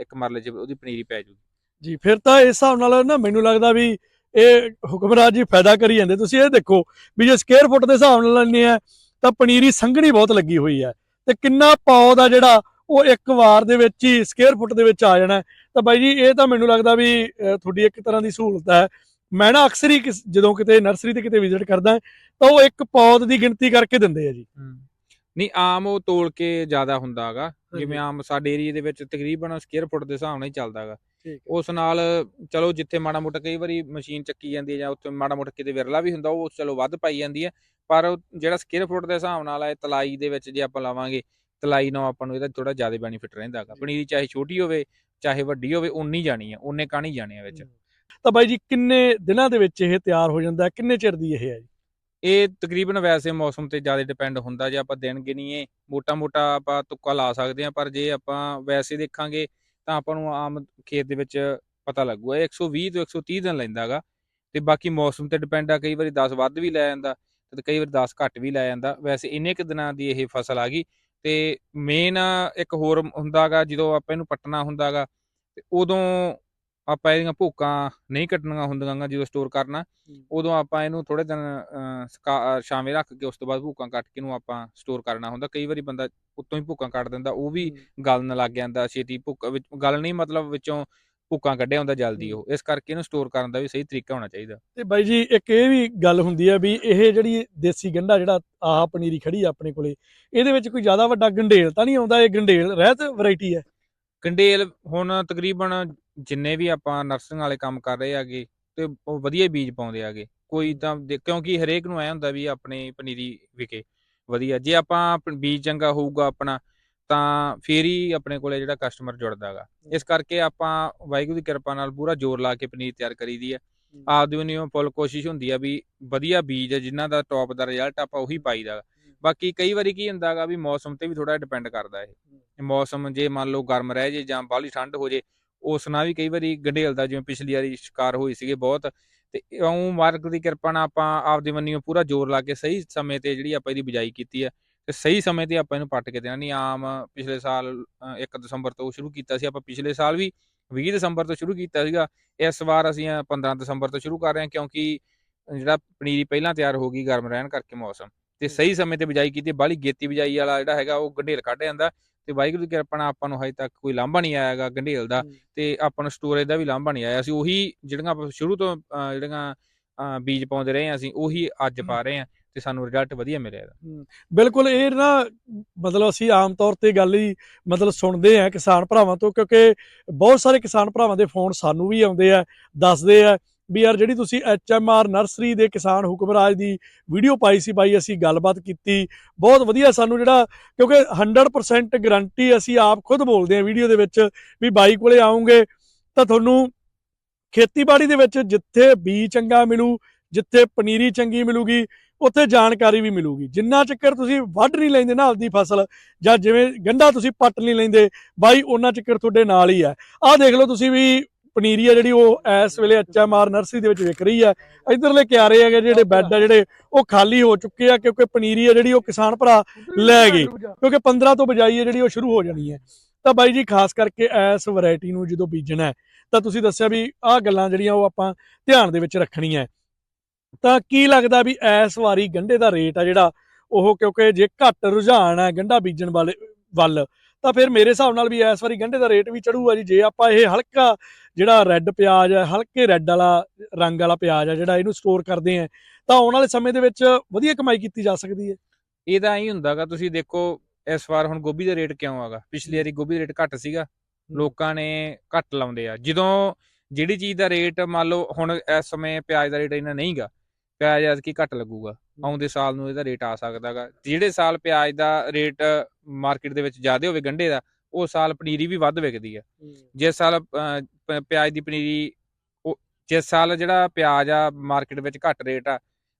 ਇੱਕ ਮਰਲੇ 'ਚ ਉਹਦੀ ਪਨੀਰੀ ਪੈ ਜੂਗੀ। ਜੀ ਫਿਰ ਤਾਂ ਇਸ ਹਿਸਾਬ ਨਾਲ ਨਾ ਮੈਨੂੰ ਲੱਗਦਾ ਵੀ ਇਹ ਹੁਕਮਰਾਜ ਜੀ ਫਾਇਦਾ ਕਰੀ ਜਾਂਦੇ। ਤੁਸੀਂ ਇਹ ਦੇਖੋ ਵੀ ਜੇ ਸਕੁਅਰ ਫੁੱਟ ਦੇ ਹਿਸਾਬ ਨਾਲ ਲੈਣੇ ਆ ਤਾਂ ਪਨੀਰੀ ਸੰਘਣੀ ਬਹੁਤ ਲੱਗੀ ਹੋਈ ਹੈ। ਤੇ ਕਿੰਨਾ ਪੌਦ ਆ ਜਿਹੜਾ ਉਹ ਇੱਕ ਵਾਰ ਦੇ ਵਿੱਚ ਹੀ ਸਕੁਅਰ ਫੁੱਟ ਦੇ ਵਿੱਚ ਆ ਜਾਣਾ। ਤਾਂ ਬਾਈ ਜੀ ਇਹ ਤਾਂ ਮੈਨੂੰ ਲੱਗਦਾ ਵੀ ਤੁਹਾਡੀ ਇੱਕ ਤਰ੍ਹਾਂ ਦੀ ਸਹੂਲਤ ਹੈ। ਮੈਂ ਨਾ ਅਕਸਰ ਹੀ ਜਦੋਂ ਕਿਤੇ ਨਰਸਰੀ ਤੇ ਕਿਤੇ ਵਿਜ਼ਿਟ ਕਰਦਾ ਤਾਂ ਉਹ ਇੱਕ ਪੌਦ ਦੀ ਗਿਣਤੀ ਕਰਕੇ ਦਿੰਦੇ ਆ ਜੀ। ਨਹੀਂ ਆਮ ਉਹ ਤੋਲ ਕੇ ਜ਼ਿਆਦਾ ਹੁੰਦਾ ਹੈਗਾ। ਜਿਵੇਂ ਆਮ ਸਾਡੇ ਏਰੀਆ ਦੇ ਵਿੱਚ ਤਕਰੀਬਨ ਸਕੁਅਰ ਫੁੱਟ ਦੇ ਹਿਸਾਬ ਨਾਲ ਹੀ ਚੱਲਦਾ ਹੈਗਾ। ਠੀਕ ਉਸ ਨਾਲ ਚਲੋ ਜਿੱਥੇ ਮਾੜਾ ਮੋਟਾ ਕਈ ਵਾਰੀ ਮਸ਼ੀਨ ਚੱਕੀ ਜਾਂਦੀ ਹੈ ਜਾਂ ਉੱਥੇ ਮਾੜਾ ਮੋਟਾ ਕਿਤੇ ਵਿਰਲਾ ਵੀ ਹੁੰਦਾ ਉਹ ਚਲੋ ਵੱਧ ਪਾਈ ਜਾਂਦੀ ਹੈ। ਪਰ ਉਹ ਜਿਹੜਾ ਸਕੁਅਰ ਫੁੱਟ ਦੇ ਹਿਸਾਬ ਨਾਲ ਹੈ ਤਲਾਈ ਦੇ ਵਿੱਚ ਜੇ ਆਪਾਂ ਲਾਵਾਂਗੇ ਤਲਾਈ ਨਾਲ ਆਪਾਂ ਨੂੰ ਇਹਦਾ ਥੋੜਾ ਜ਼ਿਆਦਾ ਬੈਨੀਫਿਟ ਰਹਿੰਦਾ ਹੈਗਾ। ਪਨੀਰੀ ਚਾਹੇ ਛੋਟੀ ਹੋਵੇ ਚਾਹੇ ਵੱਡੀ ਹੋਵੇ ਉਨੀ ਜਾਣੀ ਹੈ ਉਨੇ ਕਾਣੀ ਜਾਣੇ ਆ ਵਿੱਚ। ਤਾਂ ਬਾਈ ਜੀ ਕਿੰਨੇ ਦਿਨਾਂ ਦੇ ਵਿੱਚ ਇਹ ਤਿਆਰ ਹੋ ਜਾਂਦਾ ਹੈ? ਕਿੰਨੇ ਚਿਰ ਦੀ ਇਹ ਹੈ ਜੀ? ਇਹ ਤਕਰੀਬਨ ਵੈਸੇ ਮੌਸਮ ਤੇ ਜ਼ਿਆਦਾ ਡਿਪੈਂਡ ਹੁੰਦਾ, ਜੇ ਆਪਾਂ ਦਿਨ ਗਿਣੀਏ, ਮੋਟਾ-ਮੋਟਾ ਆਪਾਂ ਤੁੱਕਾ ਲਾ ਸਕਦੇ ਹਾਂ, ਪਰ ਜੇ ਆਪਾਂ ਵੈਸੇ ਦੇਖਾਂਗੇ ਤਾਂ ਆਪਾਂ ਨੂੰ ਆਮ ਖੇਤ ਦੇ ਵਿੱਚ ਪਤਾ ਲੱਗੂਗਾ ਇਹ 120 ਤੋਂ 130 ਦਿਨ ਲੈਂਦਾਗਾ ਤੇ ਬਾਕੀ ਮੌਸਮ ਤੇ ਡਿਪੈਂਡ ਆ, ਕਈ ਵਾਰੀ 10 ਵੱਧ ਵੀ ਲੈ ਜਾਂਦਾ ਤੇ ਕਈ ਵਾਰੀ 10 ਘੱਟ ਵੀ ਲੈ ਜਾਂਦਾ। ਵੈਸੇ ਇੰਨੇ ਕੁ ਦਿਨਾਂ ਦੀ ਇਹ ਫਸਲ ਆ ਗਈ ਤੇ ਮੇਨ ਇੱਕ ਹੋਰ ਹੁੰਦਾਗਾ ਜਦੋਂ ਆਪਾਂ ਇਹਨੂੰ ਪੱਟਣਾ ਹੁੰਦਾਗਾ ਤੇ ਉਦੋਂ ਆਪਾਂ ਇਹਦੀਆਂ ਭੋਕਾਂ ਨਹੀਂ ਕੱਟਣੀਆਂ ਹੁੰਦੀਆਂ ਗਾ ਜਦੋਂ ਸਟੋਰ ਕਰਨਾ ਉਦੋਂ ਆਪਾਂ ਇਹਨੂੰ ਥੋੜੇ ਦਿਨ ਛਾਵੇਂ ਰੱਖ ਕੇ ਉਸ ਤੋਂ ਬਾਅਦ ਭੂਕਾਂ ਕੱਟ ਕੇ ਇਹਨੂੰ ਆਪਾਂ ਸਟੋਰ ਕਰਨਾ ਹੁੰਦਾ। ਕਈ ਵਾਰੀ ਬੰਦਾ ਉੱਤੋਂ ਹੀ ਭੂਕਾਂ ਕੱਟ ਦਿੰਦਾ ਉਹ ਵੀ ਗਲਣ ਲੱਗ ਜਾਂਦਾ ਛੇਤੀ ਭੁੱਕ ਵਿੱਚ ਗਲ ਨਹੀਂ ਮਤਲਬ ਵਿੱਚੋਂ ਭੁੱਕਾਂ ਕੱਢਿਆ ਹੁੰਦਾ ਜਲਦੀ ਉਹ ਇਸ ਕਰਕੇ ਇਹਨੂੰ ਸਟੋਰ ਕਰਨ ਦਾ ਵੀ ਸਹੀ ਤਰੀਕਾ ਹੋਣਾ ਚਾਹੀਦਾ। ਤੇ ਬਾਈ ਜੀ ਇੱਕ ਇਹ ਵੀ ਗੱਲ ਹੁੰਦੀ ਹੈ ਵੀ ਇਹ ਜਿਹੜੀ ਦੇਸੀ ਗੰਢਾ ਜਿਹੜਾ ਆਹ ਪਨੀਰੀ ਖੜੀ ਆ ਆਪਣੇ ਕੋਲੇ ਇਹਦੇ ਵਿੱਚ ਕੋਈ ਜ਼ਿਆਦਾ ਵੱਡਾ ਗੰਢੇਲ ਤਾਂ ਨਹੀਂ ਆਉਂਦਾ? ਇਹ ਗੰਢੇਲ ਰਹਿਤ ਵੈਰਾਈਟੀ ਹੈ। ਕੰਡੇਲ ਹੁਣ ਤਕਰੀਬਨ ਜਿੰਨੇ ਵੀ ਆਪਾਂ ਨਰਸਿੰਗ ਵਾਲੇ ਕੰਮ ਕਰ ਰਹੇ ਆਗੇ ਤੇ ਉਹ ਵਧੀਆ ਬੀਜ ਪਾਉਂਦੇ ਆਗੇ ਕੋਈ ਤਾਂ ਦੇ- ਕਿਉਂਕਿ ਹਰੇਕ ਨੂੰ ਐ ਹੁੰਦਾ ਵੀ ਆਪਣੀ ਪਨੀਰੀ ਵਿਕੇ ਵਧੀਆ। ਜੇ ਆਪਾਂ ਬੀਜ ਚੰਗਾ ਹੋਊਗਾ ਆਪਣਾ ਤਾਂ ਫੇਰ ਹੀ ਆਪਣੇ ਕੋਲੇ ਜਿਹੜਾ ਕਸਟਮਰ ਜੁੜਦਾਗਾ ਇਸ ਕਰਕੇ ਆਪਾਂ ਵਾਹਿਗੁਰੂ ਦੀ ਕਿਰਪਾ ਨਾਲ ਪੂਰਾ ਜ਼ੋਰ ਲਾ ਕੇ ਪਨੀਰ ਤਿਆਰ ਕਰੀਦੀ ਹੈ। ਆਪਦੀ ਵੀ ਨਹੀਂ ਫੁੱਲ ਕੋਸ਼ਿਸ਼ ਹੁੰਦੀ ਆ ਵੀ ਵਧੀਆ ਬੀਜ ਆ ਜਿਨ੍ਹਾਂ ਦਾ ਟੌਪ ਦਾ ਰਿਜ਼ਲਟ ਆਪਾਂ ਉਹੀ ਪਾਈਦਾ ਬਾਕੀ ਕਈ ਵਾਰੀ ਕੀ ਹੁੰਦਾਗਾ ਵੀ ਮੌਸਮ ਤੇ ਵੀ ਥੋੜਾ ਡਿਪੈਂਡ ਕਰਦਾ ਇਹ। ਮੌਸਮ ਜੇ ਮੰਨ ਲਓ ਗਰਮ ਰਹਿ ਜੇ ਜਾਂ ਬਾਹਲੀ ਠੰਡ ਹੋ ਜੇ ਉਸ ਨਾਲ ਵੀ ਕਈ ਵਾਰੀ ਗੰਢੇਲ ਦਾ ਜਿਵੇਂ ਪਿਛਲੀ ਵਾਰੀ ਸ਼ਿਕਾਰ ਹੋਈ ਸੀਗੇ ਬਹੁਤ ਤੇ ਇਉਂ ਮਾਰਕ ਦੀ ਕਿਰਪਾ ਨਾਲ ਆਪਾਂ ਆਪਦੀ ਮੰਨੀਓ ਪੂਰਾ ਜ਼ੋਰ ਲਾ ਕੇ ਸਹੀ ਸਮੇਂ ਤੇ ਜਿਹੜੀ ਆਪਾਂ ਇਹਦੀ ਬਿਜਾਈ ਕੀਤੀ ਹੈ ਤੇ ਸਹੀ ਸਮੇਂ ਤੇ ਆਪਾਂ ਇਹਨੂੰ ਪੱਟ ਕੇ ਦੇਣਾ। ਨਹੀਂ ਆਮ ਪਿਛਲੇ ਸਾਲ ਅ, 1 ਦਸੰਬਰ ਤੋਂ ਸ਼ੁਰੂ ਕੀਤਾ ਸੀ ਆਪਾਂ ਪਿਛਲੇ ਸਾਲ ਵੀ 20 ਦਸੰਬਰ ਤੋਂ ਸ਼ੁਰੂ ਕੀਤਾ ਸੀਗਾ। ਇਸ ਵਾਰ ਅਸੀਂ ਅ, 15 ਦਸੰਬਰ ਤੋਂ ਸ਼ੁਰੂ ਕਰ ਰਹੇ ਹਾਂ ਕਿਉਂਕਿ ਜਿਹੜਾ ਪਨੀਰੀ ਪਹਿਲਾਂ ਤਿਆਰ ਹੋ ਗਈ ਗਰਮ ਰਹਿਣ ਕਰਕੇ ਮੌਸਮ ਤੇ ਸਹੀ ਸਮੇਂ ਤੇ ਬਿਜਾਈ ਕੀਤੀ ਬਾਹਲੀ ਗੇਤੀ ਬਿਜਾਈ ਵਾਲਾ ਜਿਹੜਾ ਹੈਗਾ ਉਹ ਗੰਢੇਲ ਕੱਢ ਜਾਂਦਾ। ਤੇ ਵਾਹਿਗੁਰੂ ਦੀ ਕਿਰਪਾ ਨਾਲ ਆਪਾਂ ਨੂੰ ਹਜੇ ਤੱਕ ਕੋਈ ਲਾਂਭਾ ਨਹੀਂ ਆਇਆਗਾ ਗੰਢੇਲ ਦਾ ਤੇ ਆਪਾਂ ਨੂੰ ਸਟੋਰੇਜ ਦਾ ਵੀ ਲਾਂਭਾ ਨਹੀਂ ਆਇਆ। ਅਸੀਂ ਉਹੀ ਜਿਹੜੀਆਂ ਆਪਾਂ ਸ਼ੁਰੂ ਤੋਂ ਜਿਹੜੀਆਂ ਬੀਜ ਪਾਉਂਦੇ ਰਹੇ ਹਾਂ ਅਸੀਂ ਉਹੀ ਅੱਜ ਪਾ ਰਹੇ ਹਾਂ ਤੇ ਸਾਨੂੰ ਰਿਜ਼ਲਟ ਵਧੀਆ ਮਿਲਿਆ ਇਹਦਾ। ਬਿਲਕੁਲ ਇਹ ਨਾ ਮਤਲਬ ਅਸੀਂ ਆਮ ਤੌਰ ਤੇ ਗੱਲ ਹੀ ਮਤਲਬ ਸੁਣਦੇ ਆ ਕਿਸਾਨ ਭਰਾਵਾਂ ਤੋਂ ਕਿਉਂਕਿ ਬਹੁਤ ਸਾਰੇ ਕਿਸਾਨ ਭਰਾਵਾਂ ਦੇ ਫੋਨ ਸਾਨੂੰ ਵੀ ਆਉਂਦੇ ਆ ਦੱਸਦੇ ਆ ਵੀ ਯਾਰ ਜਿਹੜੀ ਤੁਸੀਂ ਐਚਐਮਆਰ ਨਰਸਰੀ ਦੇ ਕਿਸਾਨ ਹੁਕਮਰਾਜ ਦੀ ਵੀਡੀਓ ਪਾਈ ਸੀ ਬਾਈ, ਅਸੀਂ ਗੱਲਬਾਤ ਕੀਤੀ। ਬਹੁਤ ਵਧੀਆ ਸਾਨੂੰ ਜਿਹੜਾ, ਕਿਉਂਕਿ 100% ਗਾਰੰਟੀ ਅਸੀਂ ਆਪ ਖੁਦ ਬੋਲਦੇ ਆ ਵੀਡੀਓ ਦੇ ਵਿੱਚ ਵੀ ਬਾਈ ਕੋਲੇ ਆਉਂਗੇ। ਤਾਂ ਤੁਹਾਨੂੰ ਖੇਤੀਬਾੜੀ ਦੇ ਵਿੱਚ ਜਿੱਥੇ ਬੀ ਚੰਗਾ ਮਿਲੂ, ਜਿੱਥੇ ਪਨੀਰੀ ਚੰਗੀ ਮਿਲੂਗੀ, ਉੱਥੇ ਜਾਣਕਾਰੀ ਵੀ ਮਿਲੂਗੀ। ਜਿੰਨਾ ਚੱਕਰ ਤੁਸੀਂ ਵੱਢ ਨਹੀਂ ਲੈਂਦੇ ਨਾ ਆਪਦੀ ਫਸਲ, ਜਾਂ ਜਿਵੇਂ ਗੰਢਾ ਤੁਸੀਂ ਪੱਟ ਨਹੀਂ ਲੈਂਦੇ, ਬਾਈ, ਉਹਨਾਂ ਚੱਕਰ ਤੁਹਾਡੇ ਨਾਲ ਹੀ ਹੈ। ਆਹ ਦੇਖ ਲਓ ਤੁਸੀਂ ਵੀ ਪਨੀਰੀ ਆ ਜਿਹੜੀ ਉਹ ਇਸ ਵੇਲੇ ਐਚਐਮਆਰ ਨਰਸਰੀ ਦੇ ਵਿੱਚ ਵਿਕ ਰਹੀ ਹੈ ਇਧਰਲੇ ਕਿਆਰੇ ਹੈਗੇ ਜਿਹੜੇ ਬੈੱਡ ਆ ਜਿਹੜੇ ਉਹ ਖਾਲੀ ਹੋ ਚੁੱਕੇ ਆ ਕਿਉਂਕਿ ਪਨੀਰੀ ਆ ਜਿਹੜੀ ਉਹ ਕਿਸਾਨ ਭਰਾ ਲੈ ਗਏ। ਕਿਉਂਕਿ 15 ਤੋਂ ਬਜਾਈ ਹੈ ਜਿਹੜੀ ਉਹ ਸ਼ੁਰੂ ਹੋ ਜਾਣੀ ਹੈ। ਤਾਂ ਬਾਈ ਜੀ ਖਾਸ ਕਰਕੇ ਇਸ ਵੈਰਾਈਟੀ ਨੂੰ ਜਦੋਂ ਬੀਜਣਾ ਹੈ ਤਾਂ ਤੁਸੀਂ ਦੱਸਿਆ ਵੀ ਆਹ ਗੱਲਾਂ ਜਿਹੜੀਆਂ ਉਹ ਆਪਾਂ ਧਿਆਨ ਦੇ ਵਿੱਚ ਰੱਖਣੀਆਂ ਹੈ। ਤਾਂ ਕੀ ਲੱਗਦਾ ਵੀ ਇਸ ਵਾਰੀ ਗੰਢੇ ਦਾ ਰੇਟ ਆ ਜਿਹੜਾ ਉਹ ਕਿਉਂਕਿ ਜੇ ਘੱਟ ਰੁਝਾਨ ਹੈ ਗੰਢਾ ਬੀਜਣ ਵਾਲੇ ਵੱਲ ਤਾਂ ਫਿਰ ਮੇਰੇ ਹਿਸਾਬ ਨਾਲ ਵੀ ਇਸ ਵਾਰੀ ਗੰਢੇ ਦਾ ਰੇਟ ਵੀ ਚੜੂਗਾ ਜੀ। ਜੇ ਆਪਾਂ ਇਹ ਹਲਕਾ ਜਿਹੜਾ ਰੈੱਡ ਪਿਆਜ਼ ਹੈ ਹਲਕੇ ਰੈੱਡ ਵਾਲਾ ਰੰਗ ਵਾਲਾ ਪਿਆਜ਼ ਹੈ ਜਿਹੜਾ ਇਹਨੂੰ ਸਟੋਰ ਕਰਦੇ ਆ ਤਾਂ ਆਉਣ ਵਾਲੇ ਸਮੇਂ ਦੇ ਵਿੱਚ ਵਧੀਆ ਕਮਾਈ ਕੀਤੀ ਜਾ ਸਕਦੀ ਹੈ। ਇਹਦਾ ਹੀ ਹੁੰਦਾਗਾ ਤੁਸੀਂ ਦੇਖੋ ਇਸ ਵਾਰ ਹੁਣ ਗੋਭੀ ਦਾ ਰੇਟ ਕਿਉਂ ਆਗਾ ਪਿਛਲੀ ਵਾਰੀ ਗੋਭੀ ਦਾ ਰੇਟ ਘੱਟ ਸੀਗਾ। ਲੋਕਾਂ ਨੇ ਘੱਟ ਲਾਉਂਦੇ ਆ। ਜਦੋਂ ਜਿਹੜੀ ਚੀਜ਼ ਦਾ ਰੇਟ ਮੰਨ ਲਓ ਹੁਣ ਇਸ ਸਮੇਂ ਪਿਆਜ਼ ਦਾ ਰੇਟ ਇਹਨਾਂ ਨਹੀਂਗਾ ਪਿਆਜ਼ ਐਤਕੀ ਘੱਟ ਲੱਗੂਗਾ। ਆਉਂਦੇ ਸਾਲ ਨੂੰ ਇਹਦਾ ਰੇਟ ਆ ਸਕਦਾਗਾ ਜਿਹੜੇ ਸਾਲ ਪਿਆਜ਼ ਦਾ ਰੇਟ ਮਾਰਕੀਟ ਦੇ ਵਿੱਚ ਜ਼ਿਆਦਾ ਹੋਵੇ ਗੰਢੇ ਦਾ ਉਹ ਸਾਲ ਪਨੀਰੀ ਵੀ ਵੱਧ ਵਿਕਦੀ ਆ। ਜਿਸ ਸਾਲ ਪਿਆਜ਼ ਦੀ ਪਨੀਰੀ ਉਹ ਜਿਸ ਸਾਲ ਜਿਹੜਾ ਪਿਆਜ਼ ਆ ਮਾਰਕੀਟ ਵਿੱਚ ਘੱਟ ਰੇਟ ਆ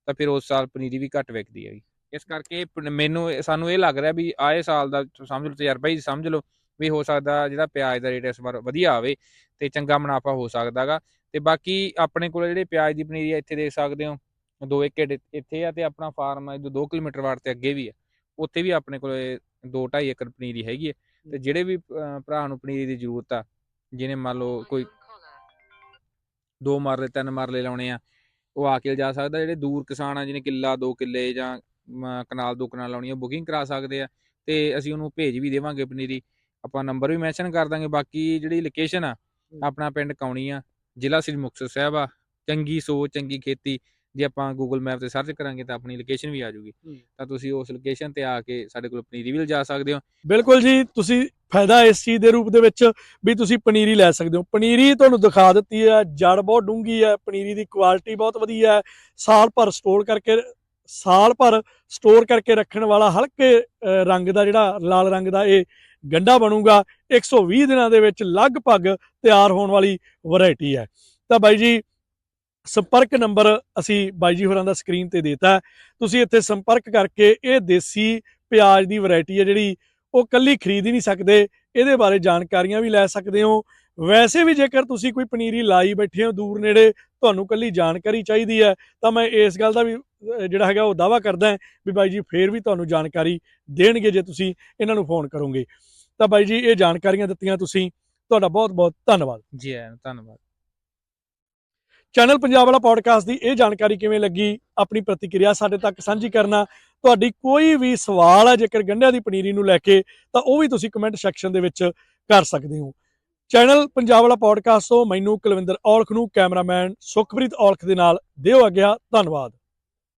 ਤਾਂ ਫਿਰ ਉਸ ਸਾਲ ਪਨੀਰੀ ਵੀ ਘੱਟ ਵਿਕਦੀ ਹੈਗੀ ਇਸ ਕਰਕੇ ਮੈਨੂੰ ਸਾਨੂੰ ਇਹ ਲੱਗ ਰਿਹਾ ਵੀ ਆਏ ਸਾਲ ਦਾ ਸਮਝ ਲਓ ਤਜਰਬਾ ਹੀ ਸਮਝ ਲਓ ਵੀ ਹੋ ਸਕਦਾ ਜਿਹੜਾ ਪਿਆਜ਼ ਦਾ ਰੇਟ ਇਸ ਵਾਰ ਵਧੀਆ ਆਵੇ ਤੇ ਚੰਗਾ ਮੁਨਾਫਾ ਹੋ ਸਕਦਾਗਾ ਤੇ ਬਾਕੀ ਆਪਣੇ ਕੋਲ ਜਿਹੜੇ ਪਿਆਜ਼ ਦੀ ਪਨੀਰੀ ਆ ਇੱਥੇ ਦੇਖ ਸਕਦੇ ਹੋ। ਦੋ ਏਕੜ ਇੱਥੇ ਆ ਤੇ ਆਪਣਾ ਫਾਰਮ ਆ ਜੋ 2 ਕਿਲੋਮੀਟਰ ਵਾਟ ਤੇ ਅੱਗੇ ਵੀ ਆ। ਉੱਥੇ ਵੀ ਆਪਣੇ ਕੋਲੇ 2.5 ਏਕੜ ਪਨੀਰੀ ਹੈਗੀ ਹੈ ਤੇ ਜਿਹੜੇ ਵੀ ਭਰਾ ਨੂੰ ਪਨੀਰੀ ਦੀ ਜ਼ਰੂਰਤ ਆ ਜਿਹਨੇ ਮੰਨ ਲਓ ਕੋਈ ਦੋ ਮਰਲੇ ਤਿੰਨ ਮਰਲੇ ਲਾਉਣੇ ਆ ਉਹ ਆ ਕੇ ਜਾ ਸਕਦਾ। ਜਿਹੜੇ ਦੂਰ ਕਿਸਾਨ ਆ ਜਿਹਨੇ ਕਿੱਲਾ ਦੋ ਕਿੱਲੇ ਜਾਂ ਕਨਾਲ ਦੋ ਕਨਾਲ ਲਾਉਣੀ ਆ ਬੁਕਿੰਗ ਕਰਾ ਸਕਦੇ ਆ। ਤੇ ਅਸੀਂ ਉਹਨੂੰ ਭੇਜ ਵੀ ਦੇਵਾਂਗੇ ਪਨੀਰੀ। ਆਪਾਂ ਨੰਬਰ ਵੀ ਮੈਂਸ਼ਨ ਕਰ ਦਾਂਗੇ। ਬਾਕੀ ਜਿਹੜੀ ਲੋਕੇਸ਼ਨ ਆ ਆਪਣਾ ਪਿੰਡ ਕੌਣੀ ਆ ਜ਼ਿਲ੍ਹਾ ਸ੍ਰੀ ਮੁਕਤਸਰ ਸਾਹਿਬ ਆ। ਚੰਗੀ ਸੋਚ ਚੰਗੀ ਖੇਤੀ। ਜੇ ਆਪਾਂ ਗੂਗਲ ਮੈਪ ਤੇ ਸਰਚ ਕਰਾਂਗੇ ਤਾਂ ਆਪਣੀ ਲੋਕੇਸ਼ਨ ਵੀ ਆ ਜਾਊਗੀ। ਹੂੰ। ਤਾਂ ਤੁਸੀਂ ਉਸ ਲੋਕੇਸ਼ਨ ਤੇ ਆ ਕੇ ਸਾਡੇ ਕੋਲ ਪਨੀਰੀ ਵੀ ਲਿਜਾ ਸਕਦੇ ਹੋ। ਬਿਲਕੁਲ ਜੀ ਤੁਸੀਂ ਫਾਇਦਾ ਇਸ ਚੀਜ਼ ਦੇ ਰੂਪ ਦੇ ਵਿੱਚ ਵੀ ਤੁਸੀਂ ਪਨੀਰੀ ਲੈ ਸਕਦੇ ਹੋ। ਪਨੀਰੀ ਤੁਹਾਨੂੰ ਦਿਖਾ ਦਿੱਤੀ ਹੈ ਜੜ ਬਹੁਤ ਡੂੰਗੀ ਹੈ ਪਨੀਰੀ ਦੀ ਕੁਆਲਿਟੀ ਬਹੁਤ ਵਧੀਆ ਹੈ। ਸਾਲ ਭਰ ਸਟੋਰ ਕਰਕੇ ਸਾਲ ਭਰ ਸਟੋਰ ਕਰਕੇ ਰੱਖਣ ਵਾਲਾ ਹਲਕੇ ਰੰਗ ਦਾ ਜਿਹੜਾ ਲਾਲ ਰੰਗ ਦਾ ਇਹ ਗੰਡਾ ਬਣੂਗਾ 120 ਦਿਨਾਂ ਦੇ ਵਿੱਚ ਲਗਭਗ ਤਿਆਰ ਹੋਣ ਵਾਲੀ ਵੈਰਾਈਟੀ ਹੈ। ਤਾਂ ਬਾਈ ਜੀ ਸੰਪਰਕ ਨੰਬਰ ਅਸੀਂ ਬਾਈ ਜੀ ਹੋਰਾਂ ਦਾ ਸਕਰੀਨ ਤੇ ਦੇਤਾ ਤੁਸੀਂ ਇੱਥੇ ਸੰਪਰਕ ਕਰਕੇ ਇਹ ਦੇਸੀ ਪਿਆਜ਼ ਦੀ ਵੈਰਾਈਟੀ ਹੈ ਜਿਹੜੀ ਉਹ ਕੱਲੀ ਖਰੀਦ ਹੀ ਨਹੀਂ ਸਕਦੇ। ਇਹਦੇ ਬਾਰੇ ਜਾਣਕਾਰੀਆਂ ਵੀ ਲੈ ਸਕਦੇ ਹੋ। ਵੈਸੇ ਵੀ ਜੇਕਰ ਤੁਸੀਂ ਕੋਈ ਪਨੀਰੀ ਲਾਈ ਬੈਠੇ ਹੋ ਦੂਰ ਨੇੜੇ, ਤੁਹਾਨੂੰ ਕੱਲੀ ਜਾਣਕਾਰੀ ਚਾਹੀਦੀ ਹੈ, ਤਾਂ ਮੈਂ ਇਸ ਗੱਲ ਦਾ ਵੀ ਜਿਹੜਾ ਹੈਗਾ ਉਹ ਦਾਵਾ ਕਰਦਾ ਵੀ ਬਾਈ ਜੀ ਫੇਰ ਵੀ ਤੁਹਾਨੂੰ ਜਾਣਕਾਰੀ ਦੇਣਗੇ ਜੇ ਤੁਸੀਂ ਇਹਨਾਂ ਨੂੰ ਫੋਨ ਕਰੋਗੇ। ਤਾਂ ਬਾਈ ਜੀ, ਇਹ ਜਾਣਕਾਰੀਆਂ ਦਿੱਤੀਆਂ ਤੁਸੀਂ। ਤੁਹਾਡਾ ਬਹੁਤ ਬਹੁਤ ਧੰਨਵਾਦ। ਜੀ ਧੰਨਵਾਦ। ਚੈਨਲ ਪੰਜਾਬ ਵਾਲਾ ਪੋਡਕਾਸਟ ਦੀ ਇਹ ਜਾਣਕਾਰੀ ਕਿਵੇਂ ਲੱਗੀ? ਆਪਣੀ ਪ੍ਰਤੀਕਿਰਿਆ ਸਾਡੇ ਤੱਕ ਸਾਂਝੀ ਕਰਨਾ। ਤੁਹਾਡੀ ਕੋਈ ਵੀ ਸਵਾਲ ਹੈ, ਜੇਕਰ ਗੰਢਿਆਂ ਦੀ ਪਨੀਰੀ ਨੂੰ ਲੈ ਕੇ, ਤਾਂ ਉਹ ਵੀ ਤੁਸੀਂ ਕਮੈਂਟ ਸੈਕਸ਼ਨ ਦੇ ਵਿੱਚ ਕਰ ਸਕਦੇ ਹੋ। ਚੈਨਲ ਪੰਜਾਬ ਵਾਲਾ ਪੋਡਕਾਸਟ ਤੋਂ ਮੈਨੂੰ ਕੁਲਵਿੰਦਰ ਔਲਖ ਨੂੰ ਕੈਮਰਾਮੈਨ ਸੁਖਪ੍ਰੀਤ ਔਲਖ ਦੇ ਨਾਲ ਦਿਓ ਅੱਗਿਆ ਧੰਨਵਾਦ।